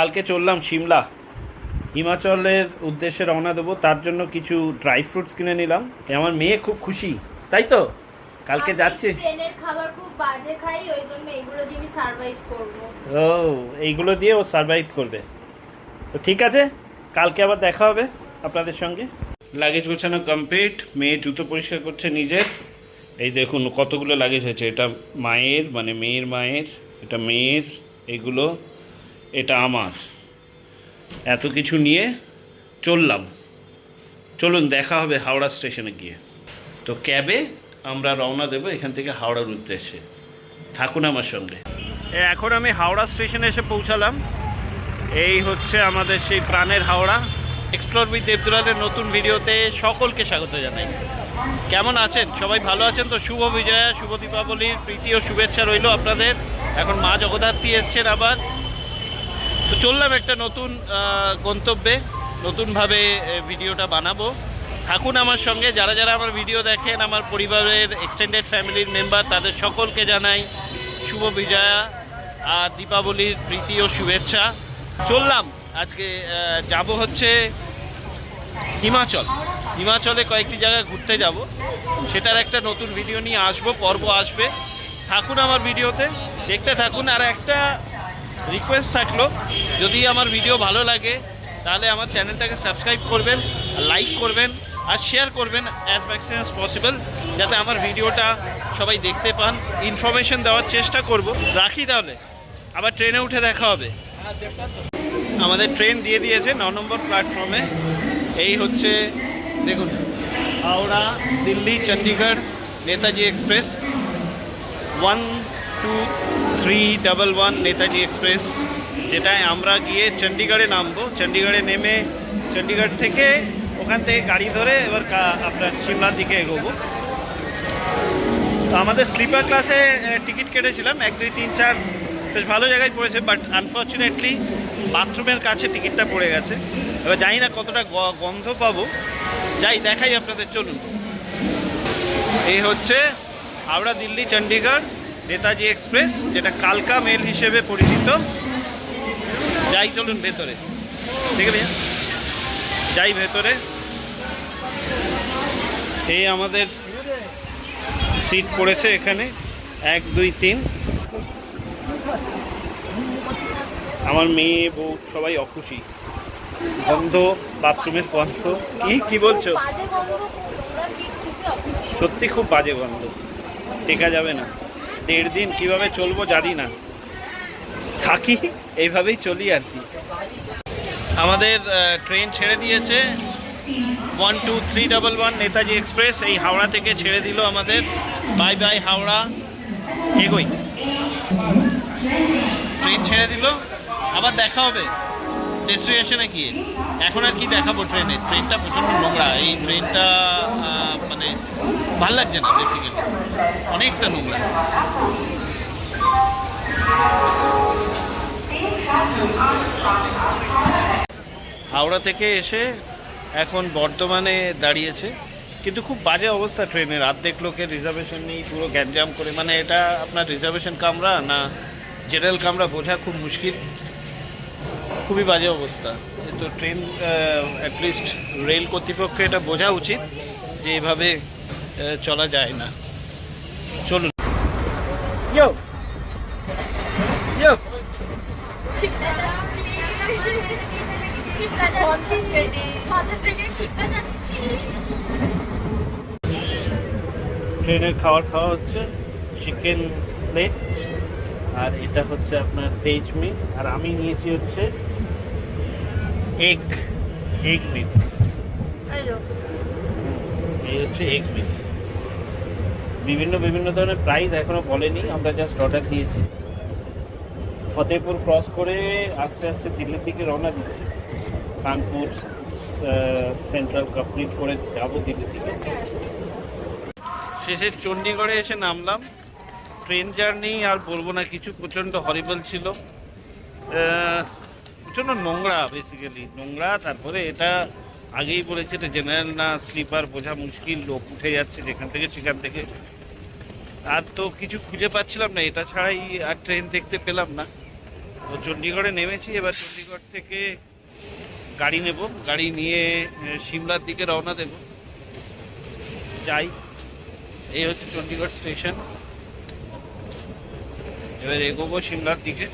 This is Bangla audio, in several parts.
কালকে চললাম সিমলা হিমাচলের উদ্দেশ্যে রওনা দেবো তার জন্য কিছু ড্রাই ফ্রুটস কিনে নিলাম। আমার মেয়ে খুব খুশি তাই তো? কালকে যাচ্ছে। ট্রেনের খাবার খুব বাজে খাই ওই জন্য এগুলো দিয়ে আমি সার্ভাইভ করব। ও এইগুলো দিয়ে ও সার্ভাইভ করবে। তো ঠিক আছে কালকে আবার দেখা হবে আপনাদের সঙ্গে। লাগেজ গোছানো কমপ্লিট মেয়ে জুতো পরিষ্কার করছে নিজের। এই দেখুন কতগুলো লাগেজ হয়েছে এটা মায়ের মানে মেয়ের মায়ের এটা মেয়ের এগুলো। এটা আমার। এত কিছু নিয়ে চললাম। চলুন, দেখা হবে হাওড়া স্টেশনে গিয়ে। তো ক্যাবে আমরা রওনা দেবো এখান থেকে হাওড়ার উদ্দেশ্যে থাকুন আমার সঙ্গে। এখন আমি হাওড়া স্টেশনে এসে পৌঁছালাম। এই হচ্ছে আমাদের সেই প্রাণের হাওড়া। এক্সপ্লোর উইথ দেবদুলালের নতুন ভিডিওতে সকলকে স্বাগত জানাই। কেমন আছেন? সবাই ভালো আছেন তো? শুভ বিজয়া, শুভ দীপাবলির প্রীতি ও শুভেচ্ছা রইল আপনাদের। এখন মা জগদ্ধাত্রী এসছেন আবার। তো চললাম একটা নতুন গন্তব্যে। নতুনভাবে ভিডিওটা বানাবো। থাকুন আমার সঙ্গে। যারা যারা আমার ভিডিও দেখেন, আমার পরিবারের এক্সটেন্ডেড ফ্যামিলির মেম্বার তাদের সকলকে জানাই শুভ বিজয়া আর দীপাবলির প্রীতি ও শুভেচ্ছা। চললাম। আজকে যাব হচ্ছে হিমাচল। হিমাচলে কয়েকটি জায়গায় ঘুরতে যাব। সেটার একটা নতুন ভিডিও নিয়ে আসব। পর্ব আসবে। থাকুন আমার ভিডিওতে। দেখতে থাকুন। আর একটা রিকোয়েস্ট থাকল, যদি আমার ভিডিও ভালো লাগে, তাহলে আমার চ্যানেলটাকে সাবস্ক্রাইব করবেন লাইক করবেন, আর শেয়ার করবেন অ্যাজ ম্যাক্সিমাম পসিবল যাতে আমার ভিডিওটা সবাই দেখতে পান। ইনফরমেশন দেওয়ার চেষ্টা করব। রাখি তাহলে। আবার ট্রেনে উঠে দেখা হবে। আমাদের ট্রেন দিয়ে দিয়েছে ন নম্বর প্ল্যাটফর্মে এই হচ্ছে, দেখুন, Howrah, Delhi Chandigarh Netaji express. One two three double one Netaji express যেটায় আমরা গিয়ে চণ্ডীগড়ে নামবো। চণ্ডীগড়ে নেমে চণ্ডীগড় থেকে ওখান থেকে গাড়ি ধরে এবার আপনার সিমলার দিকে এগোবো। তো আমাদের স্লিপার ক্লাসে টিকিট কেটেছিলাম। এক, দুই, তিন, চার, বেশ ভালো জায়গায় পড়েছে বাট আনফর্চুনেটলি বাথরুমের কাছে টিকিটটা পড়ে গেছে। এবার জানি না কতটা গন্ধ পাবো। যাই, দেখাই আপনাদের, চলুন। এই হচ্ছে হাওড়া দিল্লি চণ্ডীগড় নেতাজি এক্সপ্রেস যেটা কালকা মেল হিসেবে পরিচিত। যাই চলুন ভেতরে। ঠিক আছে যাই ভেতরে। এই আমাদের সিট পড়েছে এখানে। এক দুই তিন। আমার মেয়ে বউ সবাই অখুশি। গন্ধ বাথরুমের গন্ধ। কি কি বলছো? সত্যি খুব বাজে গন্ধ। টেকা যাবে না। দেড় দিন কীভাবে চলবো জানি না। থাকি, এইভাবেই চলি আর কি। আমাদের ট্রেন ছেড়ে দিয়েছে। One two three double one Netaji express এই হাওড়া থেকে ছেড়ে দিল আমাদের। Bye bye Howrah. এগোই। ট্রেন ছেড়ে দিল। আবার দেখা হবে। ডেস্টিনেশনে গিয়ে এখন আর কি দেখাবো ট্রেনে ট্রেনটা প্রচণ্ড নোংরা। এই ট্রেনটা মানে ভালো লাগছে না বেসিক্যালি অনেকটা নোংরা। হাওড়া থেকে এসে এখন বর্ধমানে দাঁড়িয়েছে। কিন্তু খুব বাজে অবস্থা ট্রেনের অর্ধেক লোকের রিজার্ভেশন নেই, পুরো গ্যাঞ্জাম করে। মানে এটা আপনার রিজার্ভেশন কামরা না জেনারেল কামরা বোঝা খুব মুশকিল। খুবই বাজে অবস্থা। তো ট্রেন অ্যাটলিস্ট রেল কর্তৃপক্ষের এটা বোঝা উচিত যে এভাবে চলা যায় না। চলুন। ট্রেনের খাবার খাওয়া হচ্ছে চিকেন প্লেট আর এটা হচ্ছে আপনার ভেজ মিট আর আমি নিয়েছি হচ্ছে এগ এগ মিট এই হচ্ছে এগ মিট বিভিন্ন বিভিন্ন ধরনের প্রাইস এখনও বলেনি আমরা জাস্ট অর্ডার দিয়েছি। ফতেপুর ক্রস করে আস্তে আস্তে দিল্লির দিকে রওনা দিচ্ছি। কানপুর সেন্ট্রাল কমপ্লিট করে যাব দিল্লির দিকে। শেষে চণ্ডীগড়ে এসে নামলাম। ট্রেন জার্নি আর বলব না কিছু প্রচণ্ড হরিবল ছিল। প্রচণ্ড নোংরা বেসিক্যালি নোংরা। তারপরে এটা আগেই বলেছে, এটা জেনারেল না স্লিপার বোঝা মুশকিল, লোক উঠে যাচ্ছে যেখান থেকে সেখান থেকে। আর তো কিছু খুঁজে পাচ্ছিলাম না, এটা ছাড়াই আর ট্রেন দেখতে পেলাম না। তো চণ্ডীগড়ে নেমেছি, এবার চণ্ডীগড় থেকে গাড়ি নেব। গাড়ি নিয়ে সিমলার দিকে রওনা দেব। যাই, এই হচ্ছে চণ্ডীগড় স্টেশন। এবার এগোবো সিমলার দিকে।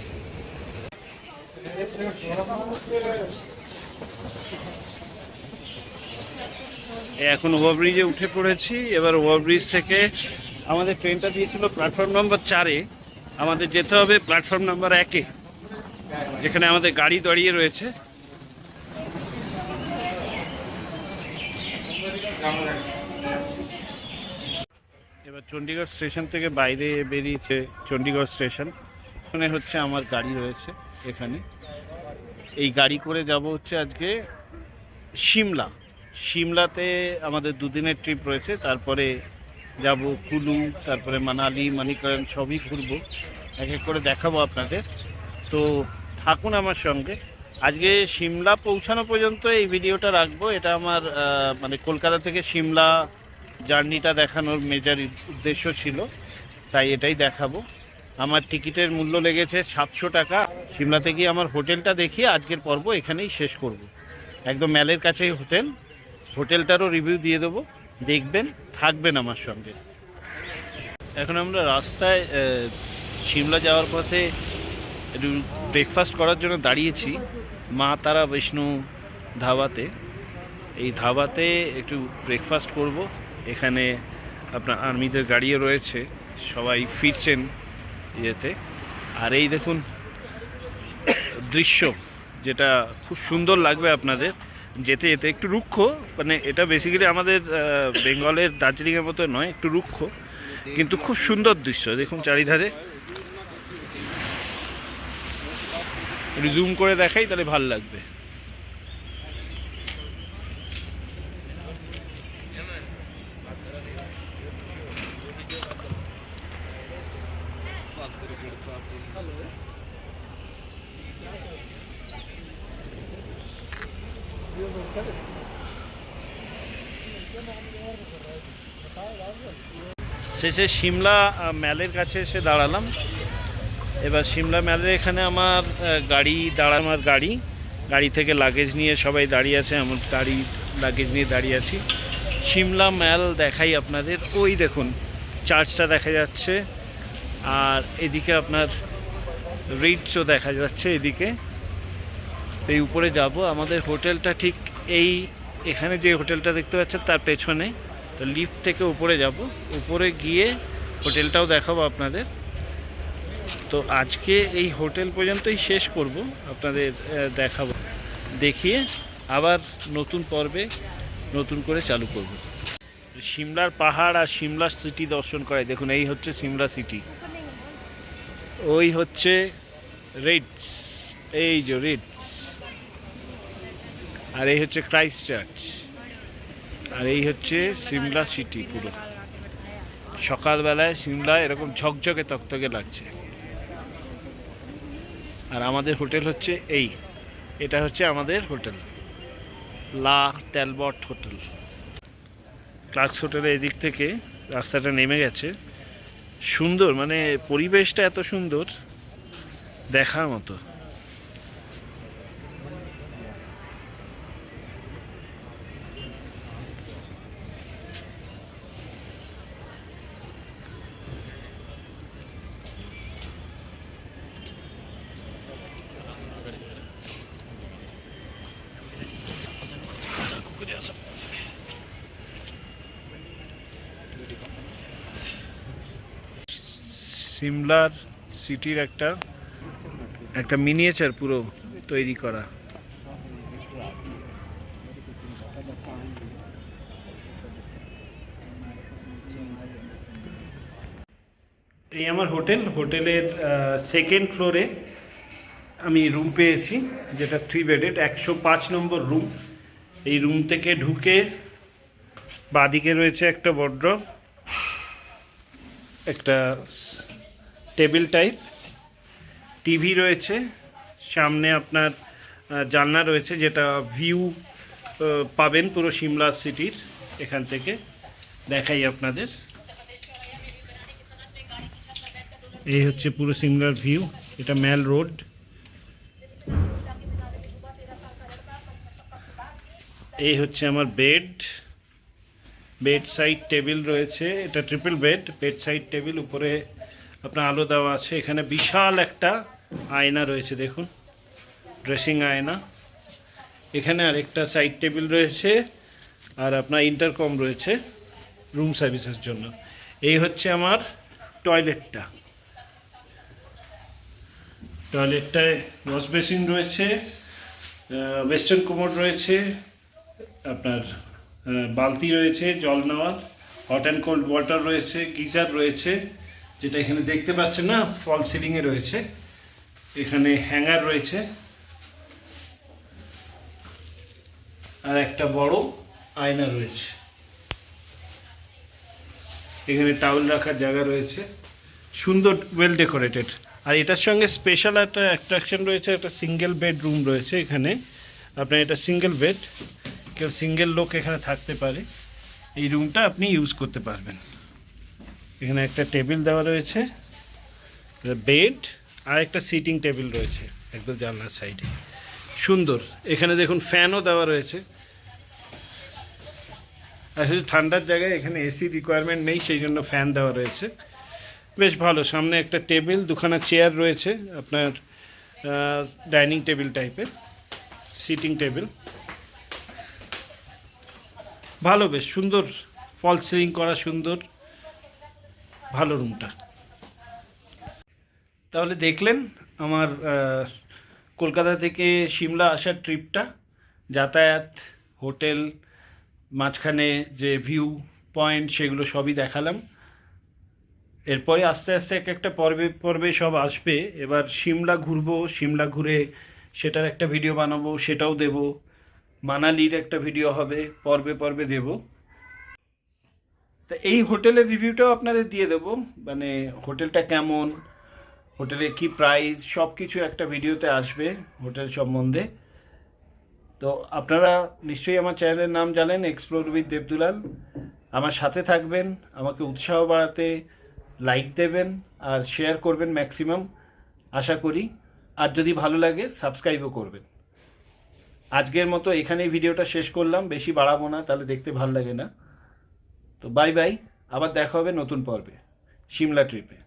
এখন ওভারব্রিজে উঠে পড়েছি। এবার ওভারব্রিজ থেকে আমাদের ট্রেনটা দিয়েছিল প্ল্যাটফর্ম নাম্বার চারে। আমাদের যেতে হবে প্ল্যাটফর্ম নাম্বার একে, যেখানে আমাদের গাড়ি দাঁড়িয়ে রয়েছে। এবার চণ্ডীগড় স্টেশন থেকে বাইরে বেরিয়েছে চণ্ডীগড় স্টেশন। এখানে হচ্ছে আমার গাড়ি রয়েছে। এখানে। এই গাড়ি করে যাব হচ্ছে আজকে সিমলা সিমলাতে আমাদের দুদিনের ট্রিপ রয়েছে, তারপরে যাব কুলু, তারপরে মানালি মানিকরণ সবই ঘুরবো। এক এক করে দেখাবো আপনাদের। তো থাকুন আমার সঙ্গে। আজকে সিমলা পৌঁছানো পর্যন্ত এই ভিডিওটা রাখব। এটা আমার মানে কলকাতা থেকে সিমলা জার্নিটা দেখানোর মেজার উদ্দেশ্য ছিল। তাই এটাই দেখাবো। আমার টিকিটের মূল্য লেগেছে সাতশো টাকা। সিমলাতে গিয়ে আমার হোটেলটা দেখিয়ে আজকের পর্ব এখানেই শেষ করব। একদম ম্যালের কাছেই হোটেল। হোটেলটারও রিভিউ দিয়ে দেবো। দেখবেন, থাকবেন আমার সঙ্গে। এখন আমরা রাস্তায় সিমলা যাওয়ার পথে একটু ব্রেকফাস্ট করার জন্য দাঁড়িয়েছি মা তারা বিষ্ণু ধাবাতে। এই ধাবাতে একটু ব্রেকফাস্ট করব। এখানে আপনার আর্মিদের গাড়িও রয়েছে। সবাই ফিরছেন। ইয়েতে। আর এই দেখুন, দৃশ্য, যেটা খুব সুন্দর লাগবে আপনাদের যেতে যেতে। একটু রুক্ষ মানে এটা বেসিক্যালি আমাদের বেঙ্গলের দার্জিলিংয়ের মতো নয়, একটু রুক্ষ, কিন্তু খুব সুন্দর দৃশ্য। দেখুন চারিধারে। জুম করে দেখাই, তাহলে ভালো লাগবে। শেষে সিমলা ম্যালের কাছে এসে দাঁড়ালাম। এবার সিমলা ম্যালের এখানে আমার গাড়ি, দাঁড়া আমার গাড়ি গাড়ি থেকে লাগেজ নিয়ে সবাই দাঁড়িয়ে আছে আমার গাড়ি লাগেজ নিয়ে দাঁড়িয়ে আছি। সিমলা ম্যাল দেখাই আপনাদের। ওই দেখুন চার্চটা দেখা যাচ্ছে, আর এদিকে আপনার রিটসও দেখা যাচ্ছে এদিকে। এই উপরে যাব। আমাদের হোটেলটা ঠিক এই, এখানে যে হোটেলটা দেখতে পাচ্ছেন, তার পেছনে। তো লিফট থেকে উপরে যাব। উপরে গিয়ে হোটেলটাও দেখাবো আপনাদের। তো আজকে এই হোটেল পর্যন্তই শেষ করব। আপনাদের দেখাবো। দেখিয়ে আবার নতুন পর্বে নতুন করে চালু করব। সিমলার পাহাড় আর সিমলা সিটি দর্শন করায় দেখুন, এই হচ্ছে সিমলা সিটি ওই হচ্ছে রেডস এই যে রেডস আর এই হচ্ছে ক্রাইস্ট চার্চ আর এই হচ্ছে সিমলা সিটি পুরো। সকালবেলায় সিমলা এরকম ঝকঝকে তকতকে লাগছে। আর আমাদের হোটেল হচ্ছে এই। এটা হচ্ছে আমাদের হোটেল। লা ট্যালবট হোটেল। ক্লার্কস হোটেলের এদিক থেকে রাস্তাটা নেমে গেছে। সুন্দর মানে পরিবেশটা এত সুন্দর, দেখার মতো। সিমলার সিটির একটা একটা মিনিয়েচার পুরো তৈরি করা। এই আমার হোটেল, হোটেলের সেকেন্ড ফ্লোরে আমি রুম পেয়েছি, যেটা থ্রি বেডেড একশো পাঁচ নম্বর রুম এই রুম থেকে ঢুকে বাদিকে রয়েছে একটা বড্র একটা টেবিল টাইপ, টিভি রয়েছে, সামনে আপনার জানলা রয়েছে যেটা ভিউ পাবেন পুরো সিমলা সিটির এখান থেকে। দেখাই আপনাদের। এই হচ্ছে পুরো সিমলার ভিউ, এটা ম্যাল রোড। এই হচ্ছে আমার বেড। বেড সাইড টেবিল রয়েছে, এটা triple bed bed side table, উপরে আপনার আলো দেওয়া আছে। এখানে বিশাল একটা আয়না রয়েছে, দেখুন। ড্রেসিং আয়না। এখানে আরেকটা সাইড টেবিল রয়েছে আর আপনার ইন্টারকম রয়েছে রুম সার্ভিসের জন্য। এই হচ্ছে আমার টয়লেটটা। টয়লেটটায় ওয়াশ বেসিন রয়েছে ওয়েস্টার্ন কোমোড রয়েছে, আপনার বালতি রয়েছে, জল নেওয়ার, হট অ্যান্ড কোল্ড ওয়াটার রয়েছে, গিজার রয়েছে যেটা এখানে দেখতে পাচ্ছেন না, ফল সিলিংয়ে রয়েছে। এখানে হ্যাঙ্গার রয়েছে। আর একটা বড় আয়না রয়েছে। এখানে টাওয়েল রাখার জায়গা রয়েছে। সুন্দর ওয়েল ডেকোরেটেড আর এটার সঙ্গে স্পেশাল একটা অ্যাট্রাকশন রয়েছে, একটা সিঙ্গেল বেডরুম রয়েছে এখানে। আপনার এটা সিঙ্গেল বেড কেউ সিঙ্গেল লোক এখানে থাকতে পারে। এই রুমটা আপনি ইউজ করতে পারবেন। এখানে একটা টেবিল দেওয়া রয়েছে বেড, আর একটা সিটিং টেবিল রয়েছে একদম জানলার সাইডে। সুন্দর। এখানে দেখুন ফ্যানও দেওয়া রয়েছে। আসলে ঠান্ডার জায়গায় এখানে এসি রিকোয়ারমেন্ট নেই, সেই জন্য ফ্যান দেওয়া রয়েছে। বেশ ভালো। সামনে একটা টেবিল, দুখানা চেয়ার রয়েছে আপনার ডাইনিং টেবিল টাইপের, সিটিং টেবিল। ভালো বেশ সুন্দর। ফল সিলিং করা সুন্দর। ভালো রুমটা। তাহলে দেখলেন আমার কলকাতা থেকে সিমলা আসার ট্রিপটা, যাতায়াত, হোটেল, মাঝখানে যে ভিউ পয়েন্ট সেগুলো সবই দেখালাম। এরপরে আস্তে আস্তে এক একটা পর্বে পর্বে সব আসবে। এবার সিমলা ঘুরবো, সিমলা ঘুরে সেটার একটা ভিডিও বানাবো, সেটাও দেব। মানালির একটা ভিডিও হবে, পর্বে পর্বে দেব। তা এই হোটেলের রিভিউটাও আপনাদের দিয়ে দেবো। মানে হোটেলটা কেমন, হোটেলের কি প্রাইস সব কিছু একটা ভিডিওতে আসবে হোটেল সম্বন্ধে। তো আপনারা নিশ্চয়ই আমার চ্যানেলের নাম জানেন এক্সপ্লোর উইথ দেবদুলাল। আমার সাথে থাকবেন, আমাকে উৎসাহ বাড়াতে লাইক দেবেন আর শেয়ার করবেন ম্যাক্সিমাম আশা করি। আর যদি ভালো লাগে সাবস্ক্রাইবও করবেন। আজকের মতো এখানেই ভিডিওটা শেষ করলাম। বেশি বাড়াবো না, তাহলে দেখতে ভালো লাগে না। তো বাই বাই আবার দেখা হবে নতুন পর্বে সিমলা ট্রিপে